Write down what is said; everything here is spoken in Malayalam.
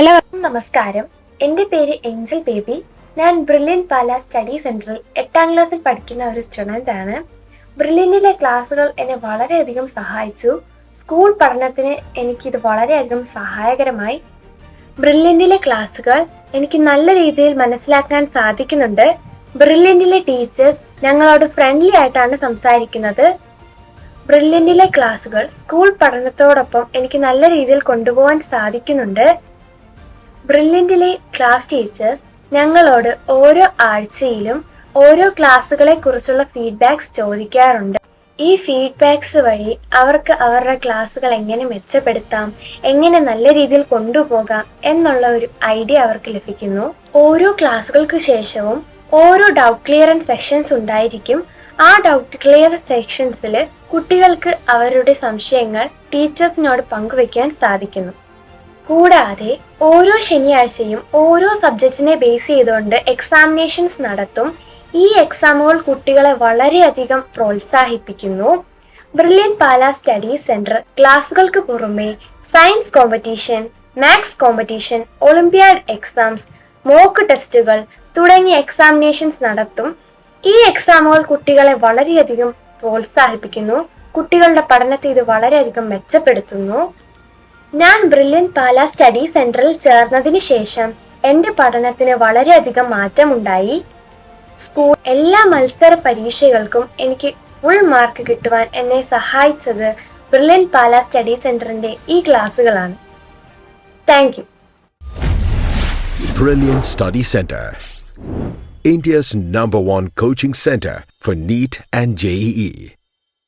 എല്ലാവർക്കും നമസ്കാരം. എന്റെ പേര് ഏഞ്ചൽ ബേബി. ഞാൻ ബ്രില്യൻ പാല സ്റ്റഡി സെന്ററിൽ എട്ടാം ക്ലാസ്സിൽ പഠിക്കുന്ന ഒരു സ്റ്റുഡന്റ് ആണ്. ബ്രില്യനിലെ ക്ലാസ്സുകൾ എന്നെ വളരെയധികം സഹായിച്ചു. സ്കൂൾ പഠനത്തിന് എനിക്കിത് വളരെയധികം സഹായകരമായി. ബ്രില്യന്റിലെ ക്ലാസ്സുകൾ എനിക്ക് നല്ല രീതിയിൽ മനസ്സിലാക്കാൻ സാധിക്കുന്നുണ്ട്. ബ്രില്യന്റിലെ ടീച്ചേഴ്സ് ഞങ്ങളോട് ഫ്രണ്ട്ലി ആയിട്ടാണ് സംസാരിക്കുന്നത്. ബ്രില്യന്റിലെ ക്ലാസ്സുകൾ സ്കൂൾ പഠനത്തോടൊപ്പം എനിക്ക് നല്ല രീതിയിൽ കൊണ്ടുപോകാൻ സാധിക്കുന്നുണ്ട്. ബ്രില്യന്റിലെ ക്ലാസ് ടീച്ചേഴ്സ് ഞങ്ങളോട് ഓരോ ആഴ്ചയിലും ഓരോ ക്ലാസ്സുകളെ കുറിച്ചുള്ള ഫീഡ്ബാക്സ് ചോദിക്കാറുണ്ട്. ഈ ഫീഡ്ബാക്സ് വഴി അവർക്ക് അവരുടെ ക്ലാസ്സുകൾ എങ്ങനെ മെച്ചപ്പെടുത്താം എങ്ങനെ നല്ല രീതിയിൽ കൊണ്ടുപോകാം എന്നുള്ള ഒരു ഐഡിയ അവർക്ക് ലഭിക്കുന്നു. ഓരോ ക്ലാസ്സുകൾക്ക് ശേഷവും ഓരോ ഡൗട്ട് ക്ലിയറൻസ് സെഷൻസ് ഉണ്ടായിരിക്കും. ആ ഡൗട്ട് ക്ലിയർ സെക്ഷൻസിൽ കുട്ടികൾക്ക് അവരുടെ സംശയങ്ങൾ ടീച്ചേഴ്സിനോട് പങ്കുവെക്കാൻ സാധിക്കുന്നു. കൂടാതെ ഓരോ ശനിയാഴ്ചയും ഓരോ സബ്ജക്റ്റിനെ ബേസ് ചെയ്തുകൊണ്ട് എക്സാമിനേഷൻസ് നടത്തും. ഈ എക്സാമുകൾ കുട്ടികളെ വളരെയധികം പ്രോത്സാഹിപ്പിക്കുന്നു. ബ്രില്യൻ പാല സ്റ്റഡി സെന്റർ ക്ലാസുകൾക്ക് പുറമെ science competition maths competition olympiad exams mock ടെസ്റ്റുകൾ തുടങ്ങിയ എക്സാമിനേഷൻസ് നടത്തും. ഈ എക്സാമുകൾ കുട്ടികളെ വളരെയധികം പ്രോത്സാഹിപ്പിക്കുന്നു. കുട്ടികളുടെ പഠനത്തെ ഇത് വളരെയധികം മെച്ചപ്പെടുത്തുന്നു. ഞാൻ ബ്രില്യൻ പാല സ്റ്റഡി സെന്ററിൽ ചേർന്നതിന് ശേഷം എന്റെ പഠനത്തിന് വളരെയധികം മാറ്റമുണ്ടായി സ്കൂൾ എല്ലാ മത്സര പരീക്ഷകൾക്കും എനിക്ക് ഫുൾ മാർക്ക് കിട്ടുവാൻ എന്നെ സഹായിച്ചത് ബ്രില്യൻ പാല സ്റ്റഡി സെന്ററിന്റെ ഈ ക്ലാസ്സുകളാണ് thank you Brilliant Study Center. India's number one coaching center for NEET and E. JEE.